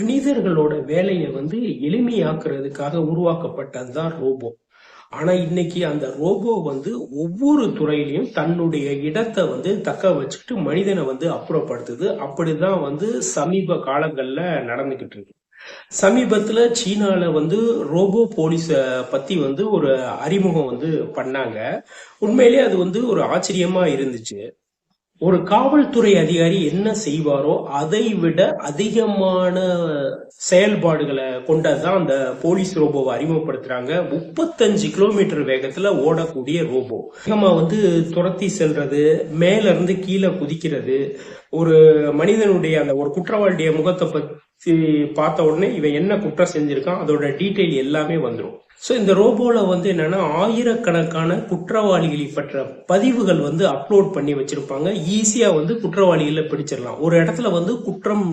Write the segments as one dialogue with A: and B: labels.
A: மனிதர்களோட வேலையை வந்து எளிமையாக்குறதுக்காக உருவாக்கப்பட்டது தான் ரோபோ. ஆனா இன்னைக்கு அந்த ரோபோ வந்து ஒவ்வொரு துறையிலையும் தன்னுடைய இடத்தை வந்து தக்க வச்சுட்டு மனிதனை வந்து அப்புறப்படுத்துது. அப்படிதான் வந்து சமீப காலங்கள்ல நடந்துகிட்டு இருக்கு. சமீபத்துல சீனால வந்து ரோபோ போலீஸ பத்தி வந்து ஒரு அறிமுகம் வந்து பண்ணாங்க. உண்மையிலேயே அது வந்து ஒரு ஆச்சரியமா இருந்துச்சு. ஒரு காவல்துறை அதிகாரி என்ன செய்வாரோ அதை விட அதிகமான செயல்பாடுகளை கொண்டதுதான் அந்த போலீஸ் ரோபோவை அறிமுகப்படுத்துறாங்க. முப்பத்தஞ்சு கிலோமீட்டர் வேகத்துல ஓடக்கூடிய ரோபோ. அதிகமா வந்து துரத்தி செல்றது மேல இருந்து கீழே குதிக்கிறது. ஒரு மனிதனுடைய அந்த ஒரு குற்றவாளியுடைய முகத்தை பத்தி பார்த்த உடனே இவன் என்ன குற்றம் செஞ்சிருக்கான் அதோட டீட்டெயில் எல்லாமே வந்துடும் ஸோ இந்த ரோபோவில் வந்து என்னென்னா ஆயிரக்கணக்கான குற்றவாளிகளை பற்ற பதிவுகள் வந்து அப்லோட் பண்ணி வச்சுருப்பாங்க. ஈஸியாக வந்து குற்றவாளிகளை பிடிச்சிடலாம். ஒரு இடத்துல வந்து குற்றம்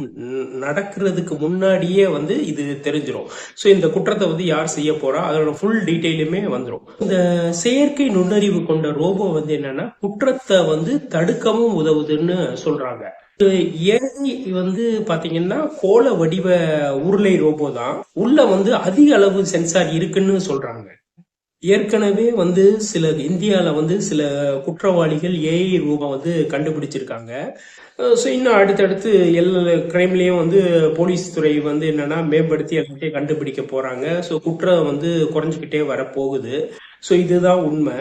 A: நடக்கிறதுக்கு முன்னாடியே வந்து இது தெரிஞ்சிடும் ஸோ இந்த குற்றத்தை வந்து யார் செய்ய போகிறா அதோட ஃபுல் டீட்டெயிலுமே வந்துடும் இந்த செயற்கை நுண்ணறிவு கொண்ட ரோபோ வந்து என்னென்னா குற்றத்தை வந்து தடுக்கவும் உதவுதுன்னு சொல்கிறாங்க ஏஐ வந்து பாத்தீங்கன்னா கோள வடிவ உருளை ரோபோ தான். உள்ள வந்து அதிக அளவு சென்சார் இருக்குன்னு சொல்றாங்க. ஏற்கனவே வந்து சில இந்தியாவில் வந்து சில குற்றவாளிகள் ஏஐ ரூபம் வந்து கண்டுபிடிச்சிருக்காங்க. ஸோ இன்னும் அடுத்தடுத்து எல்லா கிரைம்லேயும் வந்து போலீஸ் துறை வந்து என்னன்னா மேம்படுத்தி எல்லாத்தையும் கண்டுபிடிக்க போறாங்க. ஸோ குற்றம் வந்து குறைஞ்சிக்கிட்டே வரப்போகுது. ஸோ இதுதான் உண்மை.